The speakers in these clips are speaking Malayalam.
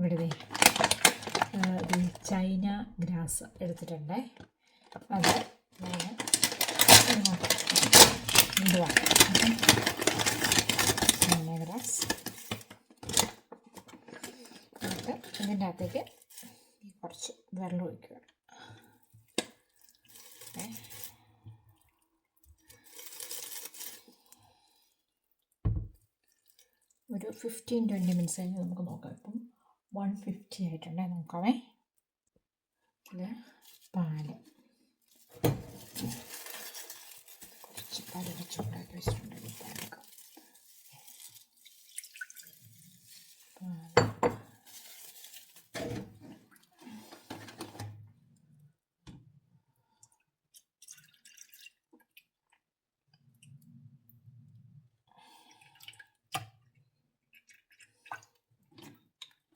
ഇവിടെ ചൈന ഗ്രാസ് എടുത്തിട്ടുണ്ട്. അത് ഞാൻ ഓക്കെ ചൈന ഗ്രാസ്. എന്നിട്ട് ഇതിന്റെ അകത്തേക്ക് കുറച്ച് വെള്ളം ഒഴിക്കുക. ഒരു ഫിഫ്റ്റീൻ ട്വന്റി മിനിറ്റ്സ് കഴിഞ്ഞ് നമുക്ക് നോക്കാം ഇപ്പം. One fifty ആയിട്ടുണ്ടേ. നോക്കാമേ ഇതിൽ പാൽ. കുറച്ച് പാലൊക്കെ ചൂടാക്കി വെച്ചിട്ടുണ്ട്. പാലൊക്കെ പാൽ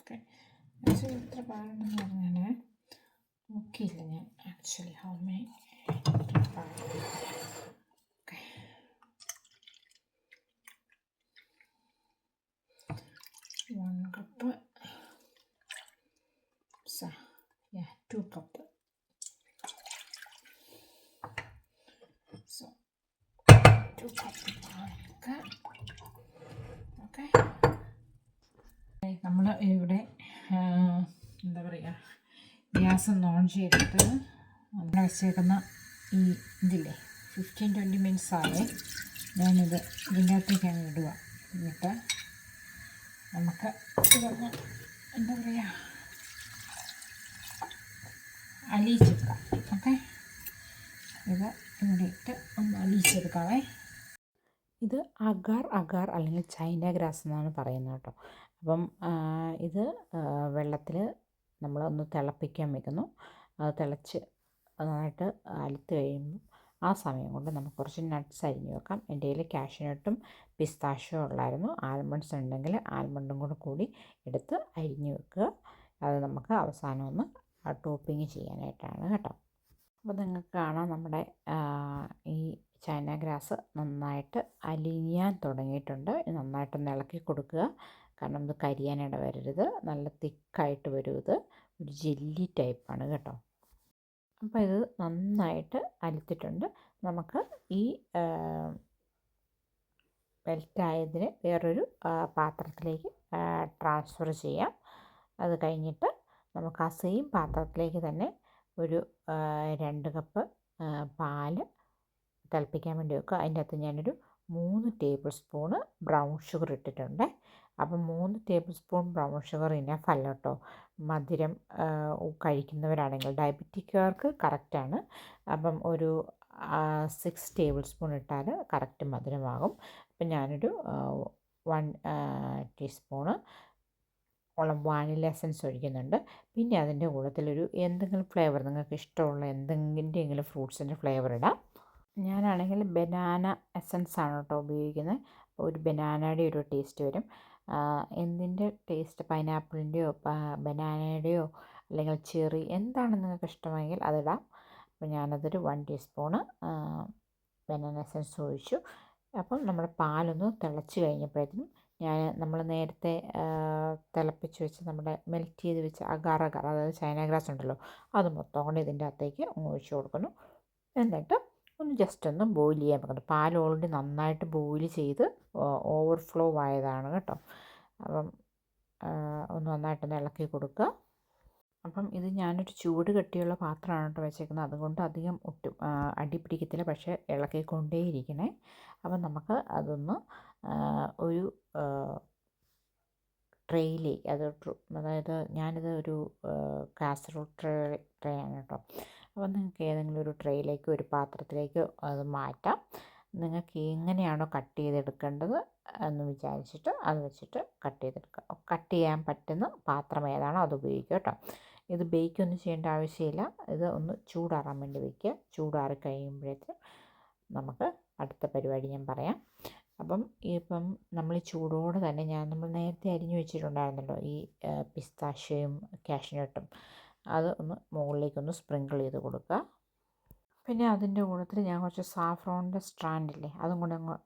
ഓക്കെ ആക്ച്വലി എത്ര പാലുണ്ടെന്ന് പറഞ്ഞാൽ നോക്കിയില്ല ഞാൻ. Actually how many okay one cup സ yeah two cup so two cup പാലൊക്കെ. ഓക്കെ നമ്മൾ ഇവിടെ എന്താ പറയുക ഗ്യാസ് ഒന്ന് ഓൺ ചെയ്തിട്ട് നമ്മൾ വെച്ചേക്കുന്ന ഈ ഇതില്ലേ ഫിഫ്റ്റീൻ ട്വന്റി മിനിറ്റ്സ് ആയേ. ഞാനിത് ഇതിന്റെ അകത്തേക്കാണ് ഇടുക. എന്നിട്ട് നമുക്ക് ഇതൊന്ന് എന്താ പറയുക അലിയിച്ചെടുക്കാം. ഓക്കെ? ഇത് ഇവിടെ ഇട്ട് ഒന്ന് അലിയിച്ചെടുക്കാവേ. ഇത് അഗാർ അഗാർ അല്ലെങ്കിൽ ചൈന ഗ്രാസ് എന്നാണ് പറയുന്നത് കേട്ടോ. അപ്പം ഇത് വെള്ളത്തിൽ നമ്മൾ ഒന്ന് തിളപ്പിക്കാൻ വെക്കുന്നു. അത് തിളച്ച് നന്നായിട്ട് അലുത്ത് കഴിയുമ്പോൾ ആ സമയം കൊണ്ട് നമുക്ക് കുറച്ച് നട്ട്സ് അരിഞ്ഞ് വെക്കാം. എന്റെ കയ്യിൽ കാഷ്യൂനട്ടും പിസ്താഷ്യോ ഉള്ളായിരുന്നു. ആൽമണ്ട്സ് ഉണ്ടെങ്കിൽ ആൽമണ്ടും കൂടെ കൂടി എടുത്ത് അരിഞ്ഞ് വെക്കുക. അത് നമുക്ക് അവസാനം ഒന്ന് ടോപ്പിങ് ചെയ്യാനായിട്ടാണ് കേട്ടോ. അപ്പോൾ നിങ്ങൾക്ക് കാണാം നമ്മുടെ ഈ ചൈന ഗ്രാസ് നന്നായിട്ട് അലിയാൻ തുടങ്ങിയിട്ടുണ്ട്. നന്നായിട്ടൊന്ന് ഇളക്കി കൊടുക്കുക. കാരണം ഇത് കരിയാനിട വരരുത് നല്ല തിക്കായിട്ട് വരും ഇത്. ഒരു ജെല്ലി ടൈപ്പാണ് കേട്ടോ. അപ്പോൾ ഇത് നന്നായിട്ട് അലിത്തിട്ടുണ്ട്. നമുക്ക് ഈ മെൽറ്റായതിന് വേറൊരു പാത്രത്തിലേക്ക് ട്രാൻസ്ഫർ ചെയ്യാം. അത് കഴിഞ്ഞിട്ട് നമുക്ക് ആ സെയിം പാത്രത്തിലേക്ക് തന്നെ ഒരു രണ്ട് കപ്പ് പാൽ തിളപ്പിക്കാൻ വേണ്ടി വെക്കുക. അതിന്റെ അകത്ത് ഞാനൊരു മൂന്ന് ടേബിൾ സ്പൂണ് ബ്രൗൺ ഷുഗർ ഇട്ടിട്ടുണ്ട്. അപ്പം മൂന്ന് tablespoon brown sugar enough അല്ല കേട്ടോ മധുരം കഴിക്കുന്നവരാണെങ്കിൽ ഡയബറ്റിക്കാർക്ക് കറക്റ്റാണ് അപ്പം ഒരു സിക്സ് ടേബിൾ സ്പൂൺ ഇട്ടാൽ കറക്റ്റ് മധുരമാകും. അപ്പം ഞാനൊരു വൺ ടീസ്പൂണ് ഉള്ള വാനില എസൻസ് ഒഴിക്കുന്നുണ്ട്. പിന്നെ അതിന്റെ കൂട്ടത്തിലൊരു എന്തെങ്കിലും ഫ്ലേവർ നിങ്ങൾക്ക് ഇഷ്ടമുള്ള എന്തെങ്കിലും ഫ്രൂട്ട്സിന്റെ ഫ്ലേവർ ഇടാം. ഞാനാണെങ്കിൽ ബനാന എസൻസ് ആണ് കേട്ടോ ഉപയോഗിക്കുന്നത്. ഒരു ബനാനയുടെ ഒരു ടേസ്റ്റ് വരും. എന്തിന്റെ ടേസ്റ്റ്? പൈനാപ്പിളിന്റെയോ ബനാനയുടെയോ അല്ലെങ്കിൽ ചെറി എന്താണ് നിങ്ങൾക്ക് ഇഷ്ടമെങ്കിൽ അതിടാം. അപ്പോൾ ഞാനതൊരു വൺ ടീസ്പൂണ് ബനാന എസൻസ് ഒഴിച്ചു. അപ്പം നമ്മുടെ പാലൊന്ന് തിളച്ച് കഴിഞ്ഞപ്പോഴത്തേനും ഞാൻ നമ്മൾ നേരത്തെ തിളപ്പിച്ച് വെച്ച് നമ്മുടെ മെൽറ്റ് ചെയ്ത് വെച്ച അഗാർ അതായത് ചൈന ഗ്രാസ് ഉണ്ടല്ലോ അത് മൊത്തം കൊണ്ട് ഇതിന്റെ അകത്തേക്ക് ഒഴിച്ച് കൊടുക്കുന്നു. എന്നിട്ട് ഒന്ന് ജസ്റ്റ് ഒന്ന് ബോയിൽ ചെയ്യാൻ വെക്കുന്നു പാൽ ഓൾറെഡി നന്നായിട്ട് ബോയിൽ ചെയ്ത് ഓവർഫ്ലോ ആയതാണ് കേട്ടോ. അപ്പം ഒന്ന് നന്നായിട്ടൊന്ന് ഇളക്കി കൊടുക്കുക. അപ്പം ഇത് ഞാനൊരു ചൂട് കെട്ടിയുള്ള പാത്രമാണ് കേട്ടോ വെച്ചേക്കുന്നത്. അതുകൊണ്ട് അധികം ഒട്ടും അടി പിടിക്കത്തില്ല. പക്ഷേ ഇളക്കിക്കൊണ്ടേയിരിക്കണേ. അപ്പം നമുക്ക് അതൊന്ന് ഒരു ട്രെയിലേക്ക് അത് അതായത് ഞാനിത് ഒരു കാസറോൾ ട്രേ ട്രേ ആണ് കേട്ടോ. അപ്പോൾ നിങ്ങൾക്ക് ഏതെങ്കിലും ഒരു ട്രേയിലേക്ക് ഒരു പാത്രത്തിലേക്ക് അത് മാറ്റാം. നിങ്ങൾക്ക് എങ്ങനെയാണോ കട്ട് ചെയ്തെടുക്കേണ്ടത് എന്ന് വിചാരിച്ചിട്ട് അത് വെച്ചിട്ട് കട്ട് ചെയ്തെടുക്കുക. കട്ട് ചെയ്യാൻ പറ്റുന്ന പാത്രം ഏതാണോ അത് ഉപയോഗിക്കുക കേട്ടോ. ഇത് ബേക്കൊന്നും ചെയ്യേണ്ട ആവശ്യമില്ല. ഇത് ഒന്ന് ചൂടാറാൻ വേണ്ടി വയ്ക്കുക ചൂടാറി കഴിയുമ്പോഴേക്കും നമുക്ക് അടുത്ത പരിപാടി ഞാൻ പറയാം. അപ്പം ഇപ്പം നമ്മൾ ഈ ചൂടോടെ തന്നെ ഞാൻ നമ്മൾ നേരത്തെ അരിഞ്ഞു വെച്ചിട്ടുണ്ടായിരുന്നല്ലോ ഈ പിസ്താശയും കാഷ്നട്ടും അത് ഒന്ന് മുകളിലേക്കൊന്ന് സ്പ്രിങ്കിൾ ചെയ്ത് കൊടുക്കുക. പിന്നെ അതിന്റെ കൂട്ടത്തിൽ ഞാൻ കുറച്ച് സാഫ്രോണിന്റെ സ്ട്രാൻഡില്ലേ അതും കൂടെ അങ്ങ്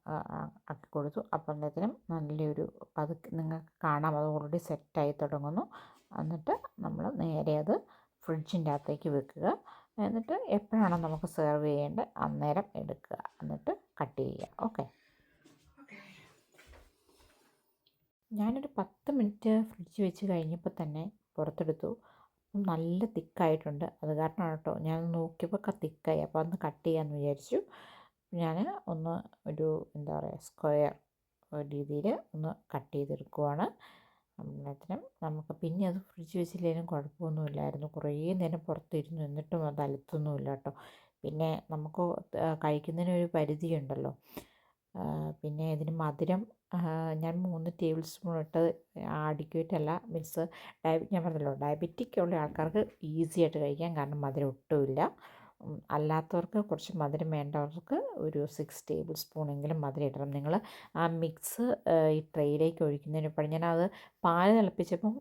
ആക്കി കൊടുത്തു. അപ്പോഴത്തേനും നല്ലൊരു പതുക്കെ നിങ്ങൾക്ക് കാണാം. അത് ഓൾറെഡി സെറ്റായി തുടങ്ങുന്നു. എന്നിട്ട് നമ്മൾ നേരെ അത് ഫ്രിഡ്ജിന്റെ അകത്തേക്ക് വെക്കുക. എന്നിട്ട് എപ്പോഴാണോ നമുക്ക് സെർവ് ചെയ്യേണ്ടത് അന്നേരം എടുക്കുക. എന്നിട്ട് കട്ട് ചെയ്യുക. ഓക്കെ ഞാനൊരു പത്ത് മിനിറ്റ് ഫ്രിഡ്ജ് വെച്ച് കഴിഞ്ഞപ്പോൾ തന്നെ പുറത്തെടുത്തു. നല്ല തിക്കായിട്ടുണ്ട്. അത് കാരണമാണ് കേട്ടോ ഞാൻ നോക്കിയപ്പോൾ തിക്കായി. അപ്പോൾ ഒന്ന് കട്ട് ചെയ്യാമെന്ന് വിചാരിച്ചു. ഞാൻ ഒന്ന് ഒരു എന്താ പറയുക സ്ക്വയർ രീതിയിൽ ഒന്ന് കട്ട് ചെയ്തെടുക്കുവാണ്. അന്നേരത്തിനും നമുക്ക് പിന്നെ അത് ഫ്രിഡ്ജ് വെച്ചില്ലെങ്കിലും കുഴപ്പമൊന്നുമില്ലായിരുന്നു. കുറേ നേരം പുറത്തിരുന്നു എന്നിട്ടും അത് അലത്തൊന്നുമില്ല കേട്ടോ പിന്നെ നമുക്ക് കഴിക്കുന്നതിന് ഒരു പരിധിയുണ്ടല്ലോ. പിന്നെ ഇതിന് മധുരം ഞാൻ മൂന്ന് ടേബിൾ സ്പൂൺ ഇട്ട് ആഡിക്വേറ്റ് അല്ല മീൻസ് ഡയബ ഞാൻ പറഞ്ഞല്ലോ ഡയബറ്റിക് ഉള്ള ആൾക്കാർക്ക് ഈസി ആയിട്ട് കഴിക്കാം കാരണം മധുരം ഒട്ടുമില്ല അല്ലാത്തവർക്ക് കുറച്ച് മധുരം വേണ്ടവർക്ക് ഒരു സിക്സ് ടേബിൾ സ്പൂണെങ്കിലും മധുരം ഇടണം. നിങ്ങൾ ആ മിക്സ് ഈ ട്രെയിലേക്ക് ഒഴിക്കുന്നതിന് ഇപ്പോൾ ഞാനത് പാൽ തിളപ്പിച്ചപ്പം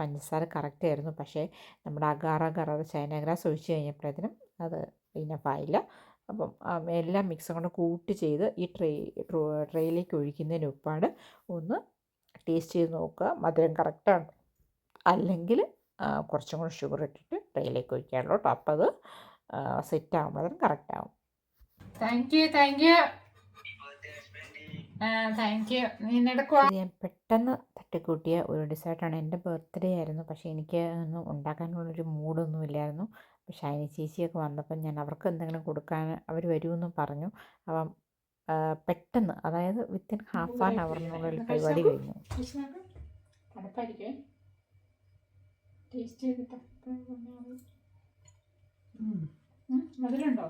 പഞ്ചസാര കറക്റ്റ് ആയിരുന്നു. പക്ഷേ നമ്മുടെ അഗാറ അഗാറ ചൈന ഗ്രാസ് ഒഴിച്ച് കഴിഞ്ഞപ്പോഴത്തേനും അത് ഇനഫായില്ല അപ്പം എല്ലാം മിക്സ് കൊണ്ട് കൂട്ടി ചെയ്ത് ഈ ട്രേ ട്രേയിലേക്ക് ഒഴിക്കുന്നതിന് ഉപ്പാട് ഒന്ന് ടേസ്റ്റ് ചെയ്ത് നോക്കുക. മധുരം കറക്റ്റാണ് അല്ലെങ്കിൽ കുറച്ചും കൂടി ഷുഗർ ഇട്ടിട്ട് ട്രേയിലേക്ക് ഒഴിക്കാനുള്ളൂ കേട്ടോ. അപ്പോൾ അത് സെറ്റ് ആകുമ്പോൾ കറക്റ്റ് ആവും. Thank you thank you thank you ഞാൻ പെട്ടെന്ന് തട്ടിക്കൂട്ടിയ ഒരു ഡിസേർട്ടാണ് എന്റെ ബർത്ത്ഡേ ആയിരുന്നു. പക്ഷേ എനിക്ക് ഒന്നും ഉണ്ടാക്കാനുള്ളൊരു മൂഡൊന്നും ഇല്ലായിരുന്നു. പക്ഷേ ഷൈനി ചേച്ചിയൊക്കെ വന്നപ്പം ഞാൻ അവർക്ക് എന്തെങ്കിലും കൊടുക്കാൻ അവർ വരുമെന്ന് പറഞ്ഞു. അപ്പം പെട്ടെന്ന് അതായത് വിത്തിൻ ഹാഫ് ആൻ അവറിനുള്ളിൽ പരിപാടി കഴിഞ്ഞു. തണുപ്പായിരിക്കേ. ടേസ്റ്റ് ചെയ്തിട്ട് മധുരമുണ്ടോ?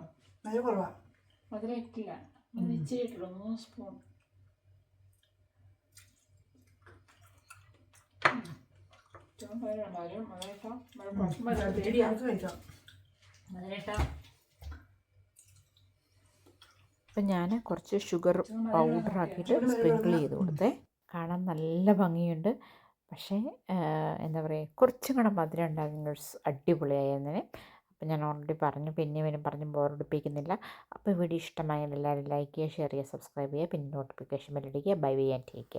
മധുരം ഇട്ടില്ല മധുരം ഇച്ചിരി ഇട്ടുള്ളൂ മൂന്ന് സ്പൂൺ. മധുരം മധുരം മധുരം മധുരം കഴിക്കാം. മധുരം അപ്പം ഞാൻ കുറച്ച് ഷുഗർ പൗഡർ ആക്കിയിട്ട് സ്പ്രിങ്കിൾ ചെയ്ത് കൊടുത്തേ. കാണാൻ നല്ല ഭംഗിയുണ്ട്. പക്ഷേ എന്താ പറയുക കുറച്ചും കൂടെ മധുരം ഉണ്ടാകുന്ന അടിപൊളിയായിരുന്നേ. അപ്പം ഞാൻ ഓൾറെഡി പറഞ്ഞു പിന്നെ വരും പറഞ്ഞ് ബോറടിപ്പിക്കുന്നില്ല അപ്പോൾ വീഡിയോ ഇഷ്ടമായാൽ എല്ലാവരും ലൈക്ക് ചെയ്യുക ഷെയർ ചെയ്യുക സബ്സ്ക്രൈബ് ചെയ്യുക പിന്നെ notification ബെല്ലടിക്കുക bye bye and take care